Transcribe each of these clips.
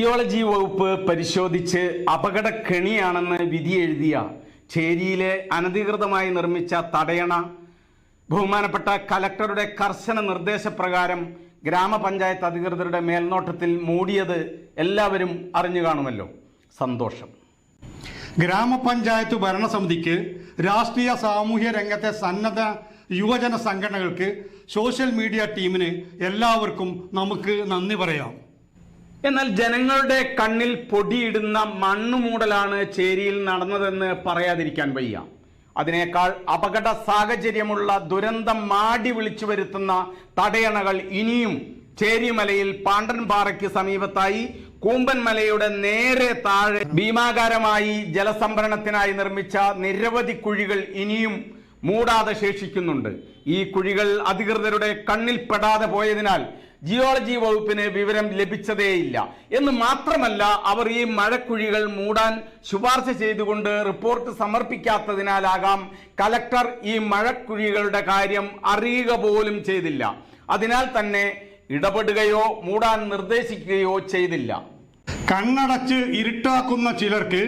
Geology വകുപ്പ് പരിശോധിച്ച് അപകട കെണിയാണെന്ന് വിധി എഴുതിയ ചേരിയിലെ അനധികൃതമായി നിർമ്മിച്ച തടയണ ബഹുമാനപ്പെട്ട കലക്ടറുടെ കർശന നിർദ്ദേശപ്രകാരം ഗ്രാമപഞ്ചായത്ത് അധികൃതരുടെ മേൽനോട്ടത്തിൽ മൂടിയത് എല്ലാവരും അറിഞ്ഞു കാണുമല്ലോ. സന്തോഷം. ഗ്രാമപഞ്ചായത്ത് ഭരണസമിതിക്ക് രാഷ്ട്രീയ സാമൂഹ്യ രംഗത്തെ സന്നദ്ധ യുവജന സംഘടനകൾക്ക് സോഷ്യൽ മീഡിയ ടീമിന് എല്ലാവർക്കും നമുക്ക് നന്ദി പറയാം. എന്നാൽ ജനങ്ങളുടെ കണ്ണിൽ പൊടിയിടുന്ന മണ്ണുമൂടലാണ് ചേരിയിൽ നടന്നതെന്ന് പറയാതിരിക്കാൻ വയ്യ. അതിനേക്കാൾ അപകട സാഹചര്യമുള്ള ദുരന്തം മാടി വിളിച്ചു വരുത്തുന്ന തടയണകൾ ഇനിയും ചേരിമലയിൽ പാണ്ടൻപാറയ്ക്ക് സമീപത്തായി കൂമ്പൻമലയുടെ നേരെ താഴെ ഭീമാകാരമായി ജലസംഭരണത്തിനായി നിർമ്മിച്ച നിരവധി കുഴികൾ ഇനിയും മൂടാതെ ശേഷിക്കുന്നുണ്ട്. ഈ കുഴികൾ അധികൃതരുടെ കണ്ണിൽപ്പെടാതെ പോയതിനാൽ ജിയോളജി വകുപ്പിന് വിവരം ലഭിച്ചതേയില്ല. എന്ന് മാത്രമല്ല അവർ ഈ മഴക്കുഴികൾ മൂടാൻ ശുപാർശ ചെയ്തുകൊണ്ട് റിപ്പോർട്ട് സമർപ്പിക്കാത്തതിനാലാകാം കലക്ടർ ഈ മഴക്കുഴികളുടെ കാര്യം അറിയുക പോലും ചെയ്തില്ല. അതിനാൽ തന്നെ ഇടപെടുകയോ മൂടാൻ നിർദ്ദേശിക്കുകയോ ചെയ്തില്ല. കണ്ണടച്ച് ഇരുട്ടാക്കുന്ന ചിലർക്ക്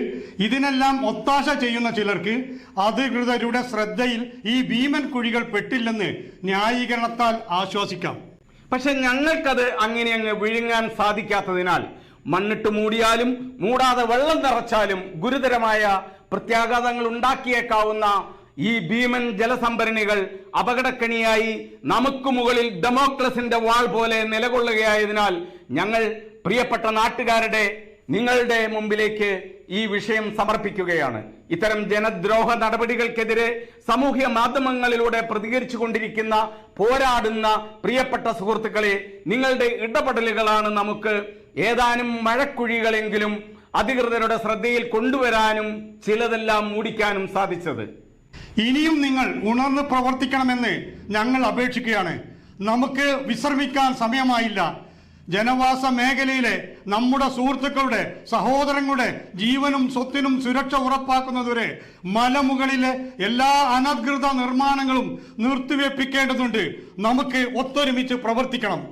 ഇതിനെല്ലാം ഒത്താശ ചെയ്യുന്ന ചിലർക്ക് അധികൃതരുടെ ശ്രദ്ധയിൽ ഈ ഭീമൻ കുഴികൾ പെട്ടില്ലെന്ന് ന്യായീകരണത്താൽ ആശ്വസിക്കാം. പക്ഷെ ഞങ്ങൾക്കത് അങ്ങനെ അങ്ങ് വിഴുങ്ങാൻ സാധിക്കാത്തതിനാൽ മണ്ണിട്ട് മൂടിയാലും മൂടാതെ വെള്ളം നിറച്ചാലും ഗുരുതരമായ പ്രത്യാഘാതങ്ങൾ ഉണ്ടാക്കിയേക്കാവുന്ന ഈ ഭീമൻ ജലസംഭരണികൾ അപകടക്കണിയായി നമുക്ക് മുകളിൽ ഡെമോക്രസിന്റെ വാൾ പോലെ നിലകൊള്ളുകയായതിനാൽ ഞങ്ങൾ പ്രിയപ്പെട്ട നാട്ടുകാരുടെ നിങ്ങളുടെ മുമ്പിലേക്ക് ഈ വിഷയം സമർപ്പിക്കുകയാണ്. ഇത്തരം ജനദ്രോഹ നടപടികൾക്കെതിരെ സാമൂഹ്യ മാധ്യമങ്ങളിലൂടെ പ്രതികരിച്ചു കൊണ്ടിരിക്കുന്ന പോരാടുന്ന പ്രിയപ്പെട്ട സുഹൃത്തുക്കളെ നിങ്ങളുടെ ഇടപെടലുകളാണ് നമുക്ക് ഏതാനും മഴക്കുഴികളെങ്കിലും അധികൃതരുടെ ശ്രദ്ധയിൽ കൊണ്ടുവരാനും ചിലതെല്ലാം മൂടിക്കാനും സാധിച്ചത്. ഇനിയും നിങ്ങൾ ഉണർന്ന് പ്രവർത്തിക്കണമെന്ന് ഞങ്ങൾ അപേക്ഷിക്കുകയാണ്. നമുക്ക് വിശ്രമിക്കാൻ സമയമായില്ല. ജനവാസ മേഖലയിലെ നമ്മുടെ സുഹൃത്തുക്കളുടെ സഹോദരങ്ങളുടെ ജീവനും സ്വത്തിനും സുരക്ഷ ഉറപ്പാക്കുന്നതുവരെ മലമുകളിലെ എല്ലാ അനധികൃത നിർമ്മാണങ്ങളും നിർത്തിവെപ്പിക്കേണ്ടതുണ്ട്. നമുക്ക് ഒത്തൊരുമിച്ച് പ്രവർത്തിക്കണം.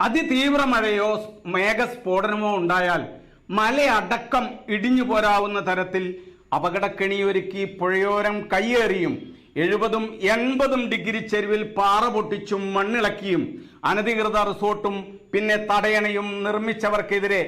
അതിതീവ്ര മഴയോ മേഘസ്ഫോടനമോ ഉണ്ടായാൽ മലയടക്കം ഇടിഞ്ഞു പോരാവുന്ന തരത്തിൽ അപകടക്കെണിയൊരുക്കി പുഴയോരം കയ്യേറിയും. എഴുപതും എൺപതും ഡിഗ്രി ചെരുവിൽ പാറ പൊട്ടിച്ചും മണ്ണിളക്കിയും അനധികൃത റിസോർട്ടും പിന്നെ തടയണയും നിർമ്മിച്ചവർക്കെതിരെ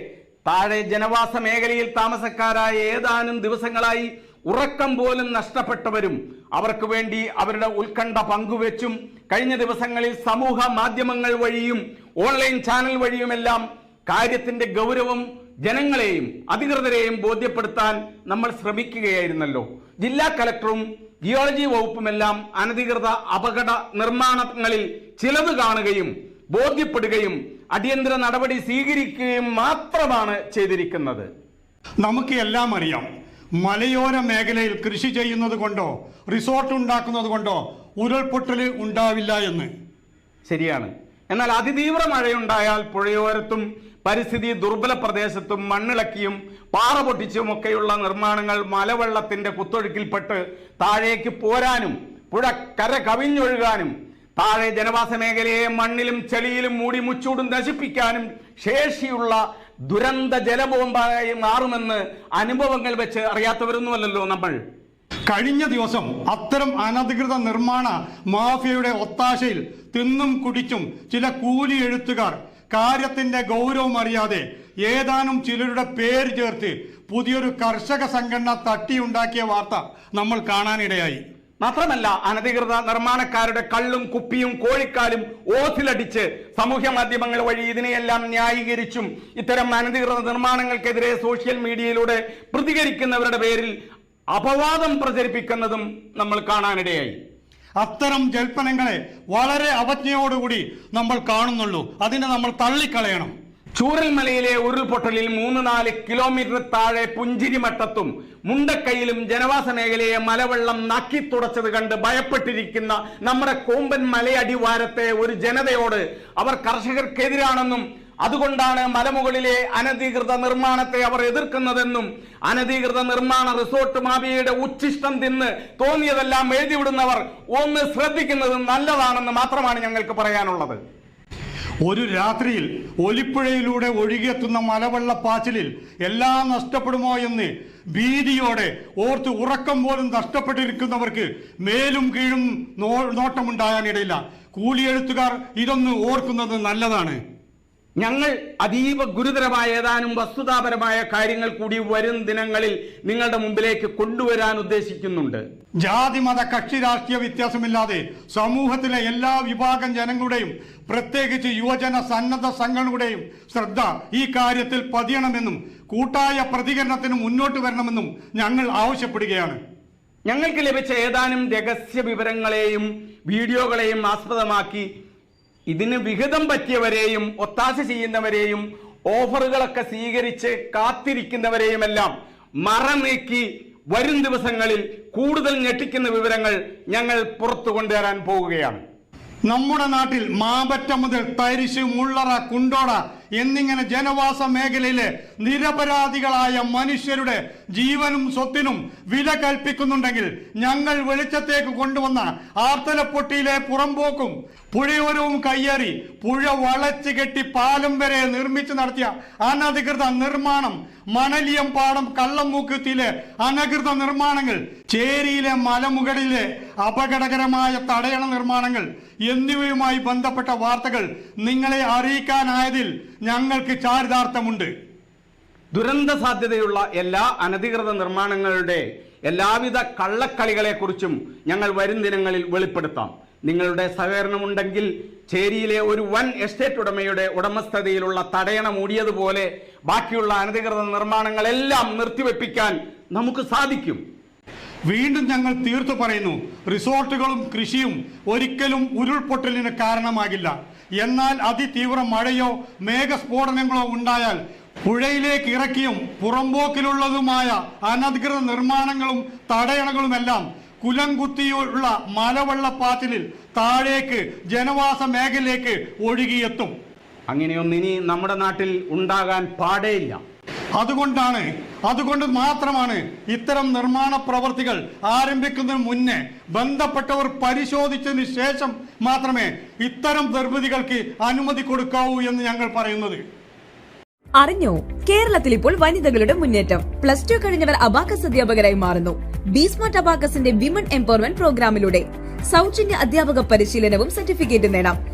താഴെ ജനവാസ മേഖലയിൽ താമസക്കാരായ ഏതാനും ദിവസങ്ങളായി ഉറക്കം പോലും നഷ്ടപ്പെട്ടവരും അവർക്ക് വേണ്ടി അവരുടെ ഉത്കണ്ഠ പങ്കുവെച്ചും കഴിഞ്ഞ ദിവസങ്ങളിൽ സമൂഹ മാധ്യമങ്ങൾ വഴിയും ഓൺലൈൻ ചാനൽ വഴിയുമെല്ലാം കാര്യത്തിന്റെ ഗൗരവം ജനങ്ങളെയും അധികൃതരെയും ബോധ്യപ്പെടുത്താൻ നമ്മൾ ശ്രമിക്കുകയായിരുന്നല്ലോ. ജില്ലാ കലക്ടറും ജിയോളജി വകുപ്പുമെല്ലാം അനധികൃത അപകട നിർമ്മാണങ്ങളിൽ ചിലത് കാണുകയും ബോധ്യപ്പെടുകയും അടിയന്തര നടപടി സ്വീകരിക്കുകയും മാത്രമാണ് ചെയ്തിരിക്കുന്നത്. നമുക്ക് എല്ലാം അറിയാം. മലയോര മേഖലയിൽ കൃഷി ചെയ്യുന്നത് കൊണ്ടോ റിസോർട്ട് ഉണ്ടാക്കുന്നത് കൊണ്ടോ ഉരുൾപൊട്ടൽ ഉണ്ടാവില്ല എന്ന്. ശരിയാണ്. എന്നാൽ അതിതീവ്ര മഴയുണ്ടായാൽ പുഴയോരത്തും പരിസ്ഥിതി ദുർബല പ്രദേശത്തും മണ്ണിളക്കിയും പാറ പൊട്ടിച്ചും ഒക്കെയുള്ള നിർമ്മാണങ്ങൾ മലവെള്ളത്തിന്റെ കുത്തൊഴുക്കിൽപ്പെട്ട് താഴേക്ക് പോരാനും പുഴ കര കവിഞ്ഞൊഴുകാനും താഴെ ജനവാസ മേഖലയെ മണ്ണിലും ചെളിയിലും മൂടി മുച്ചൂടും നശിപ്പിക്കാനും ശേഷിയുള്ള ദുരന്ത ജലബോംബായി മാറുമെന്ന് അനുഭവങ്ങൾ വെച്ച് അറിയാത്തവരൊന്നുമല്ലല്ലോ നമ്മൾ. കഴിഞ്ഞ ദിവസം അത്തരം അനധികൃത നിർമ്മാണ മാഫിയയുടെ ഒത്താശയിൽ തിന്നും കുടിച്ചും ചില കൂലി എഴുത്തുകാർ കാര്യത്തിന്റെ ഗൗരവം അറിയാതെ ഏതാനും ചിലരുടെ പേര് ചേർത്ത് പുതിയൊരു കർഷക സംഘടന തട്ടിയുണ്ടാക്കിയ വാർത്ത നമ്മൾ കാണാനിടയായി. മാത്രമല്ല അനധികൃത നിർമ്മാണക്കാരുടെ കള്ളും കുപ്പിയും കോഴിക്കാലും ഓസിലടിച്ച് സാമൂഹ്യ മാധ്യമങ്ങൾ വഴി ഇതിനെയെല്ലാം ന്യായീകരിച്ചും ഇത്തരം അനധികൃത നിർമ്മാണങ്ങൾക്കെതിരെ സോഷ്യൽ മീഡിയയിലൂടെ പ്രതികരിക്കുന്നവരുടെ പേരിൽ അപവാദം പ്രചരിപ്പിക്കുന്നതും നമ്മൾ കാണാനിടയായി. അത്തരം ജൽപ്പനങ്ങളെ വളരെ അവജ്ഞയോടുകൂടി നമ്മൾ കാണുന്നുള്ളൂ. അതിനെ നമ്മൾ തള്ളിക്കളയണം. ചൂരൽമലയിലെ ഉരുൾപൊട്ടലിൽ മൂന്ന് നാല് കിലോമീറ്റർ താഴെ പുഞ്ചിരിമട്ടത്തും മുണ്ടക്കൈയിലും ജനവാസ മേഖലയെ മലവെള്ളം നക്കി തുടച്ചത് കണ്ട് ഭയപ്പെട്ടിരിക്കുന്ന നമ്മുടെ കോമ്പൻ മലയടിവാരത്തെ ഒരു ജനതയോട് അവർ കർഷകർക്കെതിരാണെന്നും അതുകൊണ്ടാണ് മലമുകളിലെ അനധികൃത നിർമ്മാണത്തെ അവർ എതിർക്കുന്നതെന്നും അനധികൃത നിർമ്മാണ റിസോർട്ട് മാഫിയയുടെ ഉച്ഛിഷ്ടം തിന്ന് തോന്നിയതെല്ലാം എഴുതിവിടുന്നവർ ഒന്ന് ശ്രദ്ധിക്കുന്നത് നല്ലതാണെന്ന് മാത്രമാണ് ഞങ്ങൾക്ക് പറയാനുള്ളത്. ഒരു രാത്രിയിൽ ഒലിപ്പുഴയിലൂടെ ഒഴുകിയെത്തുന്ന മലവെള്ളപ്പാച്ചിലിൽ എല്ലാം നഷ്ടപ്പെടുമോ എന്ന് ഭീതിയോടെ ഓർത്ത് ഉറക്കം പോലും നഷ്ടപ്പെട്ടിരിക്കുന്നവർക്ക് മേലും കീഴും നോട്ടമുണ്ടാകാനിടയില്ല കൂലിയെഴുത്തുകാർ ഇതൊന്ന് ഓർക്കുന്നത് നല്ലതാണ്. ഞങ്ങൾ അതീവ ഗുരുതരമായ ഏതാനും വസ്തുതാപരമായ കാര്യങ്ങൾ കൂടി വരും ദിനങ്ങളിൽ നിങ്ങളുടെ മുമ്പിലേക്ക് കൊണ്ടുവരാൻ ഉദ്ദേശിക്കുന്നുണ്ട്. ജാതി മത കക്ഷി രാഷ്ട്രീയ വ്യത്യാസമില്ലാതെ സമൂഹത്തിലെ എല്ലാ വിഭാഗം ജനങ്ങളുടെയും പ്രത്യേകിച്ച് യുവജന സന്നദ്ധ സംഘങ്ങളുടെയും ശ്രദ്ധ ഈ കാര്യത്തിൽ പതിയണമെന്നും കൂട്ടായ പ്രതികരണത്തിന് മുന്നോട്ട് വരണമെന്നും ഞങ്ങൾ ആവശ്യപ്പെടുകയാണ്. ഞങ്ങൾക്ക് ലഭിച്ച ഏതാനും രഹസ്യ വിവരങ്ങളെയും വീഡിയോകളെയും ആസ്പദമാക്കി ഇതിന് വിഹിതം പറ്റിയവരെയും ഒത്താശ ചെയ്യുന്നവരെയും ഓഫറുകളൊക്കെ സ്വീകരിച്ച് കാത്തിരിക്കുന്നവരെയുമെല്ലാം മറ നീക്കി വരും ദിവസങ്ങളിൽ കൂടുതൽ ഞെട്ടിക്കുന്ന വിവരങ്ങൾ ഞങ്ങൾ പുറത്തു കൊണ്ടുവരാൻ പോവുകയാണ് നമ്മുടെ നാട്ടിൽ മാപറ്റ മുതൽ തരിശ് മുള്ളറ കുണ്ടോട എന്നിങ്ങനെ ജനവാസ മേഖലയിലെ നിരപരാധികളായ മനുഷ്യരുടെ ജീവനും സ്വത്തിനും വില കൽപ്പിക്കുന്നുണ്ടെങ്കിൽ ഞങ്ങൾ വെളിച്ചത്തേക്ക് കൊണ്ടുവന്ന ആർത്തലപ്പൊട്ടിയിലെ പുറമ്പോക്കും പുഴയോരവും കയ്യേറി പുഴ വളച്ചു കെട്ടി പാലം വരെ നിർമ്മിച്ചു നടത്തിയ അനധികൃത നിർമ്മാണം മണലിയം പാടം കള്ളംമൂക്കുത്തിയിലെ അനധികൃത നിർമ്മാണങ്ങൾ ചേരിയിലെ മലമുകളിലെ അപകടകരമായ തടയണ നിർമ്മാണങ്ങൾ എന്നിവയുമായി ബന്ധപ്പെട്ട വാർത്തകൾ നിങ്ങളെ അറിയിക്കാനായതിൽ ഞങ്ങൾക്ക് ചാരിതാർത്ഥമുണ്ട്. ദുരന്ത സാധ്യതയുള്ള എല്ലാ അനധികൃത നിർമ്മാണങ്ങളുടെ എല്ലാവിധ കള്ളക്കളികളെക്കുറിച്ചും ഞങ്ങൾ വരും ദിനങ്ങളിൽ വെളിപ്പെടുത്താം. നിങ്ങളുടെ സഹകരണമുണ്ടെങ്കിൽ ചേരിയിലെ ഒരു വൻ എസ്റ്റേറ്റ് ഉടമയുടെ ഉടമസ്ഥതയിലുള്ള തടയണ മൂടിയതുപോലെ ബാക്കിയുള്ള അനധികൃത നിർമ്മാണങ്ങളെല്ലാം നിർത്തിവെപ്പിക്കാൻ നമുക്ക് സാധിക്കും. വീണ്ടും ഞങ്ങൾ തീർത്തു പറയുന്നു റിസോർട്ടുകളും കൃഷിയും ഒരിക്കലും ഉരുൾപൊട്ടലിന് കാരണമാകില്ല. എന്നാൽ അതിതീവ്ര മഴയോ മേഘസ്ഫോടനങ്ങളോ ഉണ്ടായാൽ പുഴയിലേക്ക് ഇറക്കിയും പുറമ്പോക്കിലുള്ളതുമായ അനധികൃത നിർമ്മാണങ്ങളും തടയണകളുമെല്ലാം കുലംകുത്തിയുള്ള മലവെള്ളപ്പാച്ചിലിൽ താഴേക്ക് ജനവാസ മേഖലയിലേക്ക് ഒഴുകിയെത്തും. അങ്ങനെയൊന്നും ഇനി നമ്മുടെ നാട്ടിൽ ഉണ്ടാകാൻ പാടേയില്ല. അതുകൊണ്ടാണ് അതുകൊണ്ട് മാത്രമാണ് ഇത്തരം നിർമ്മാണ പ്രവർത്തികൾ ആരംഭിക്കുന്നതിന് മുന്നേ ബന്ധപ്പെട്ടവർ പരിശോധിച്ചതിന് ശേഷം മാത്രമേ ഇത്തരം നിർമ്മിതികൾക്ക് അനുമതി കൊടുക്കാവൂ എന്ന് ഞങ്ങൾ പറയുന്നത്. അറിഞ്ഞോ? കേരളത്തിൽ ഇപ്പോൾ വനിതകളുടെ മുന്നേറ്റം. പ്ലസ് ടു കഴിഞ്ഞവർ അബാക്കസ് അധ്യാപകരായി മാറുന്നു. ബീസ്മാർട്ട് അബാക്കസിന്റെ വിമൺ എംപവർമെന്റ് പ്രോഗ്രാമിലൂടെ സൗജന്യ അധ്യാപക പരിശീലനവും സർട്ടിഫിക്കറ്റ് നേടാം.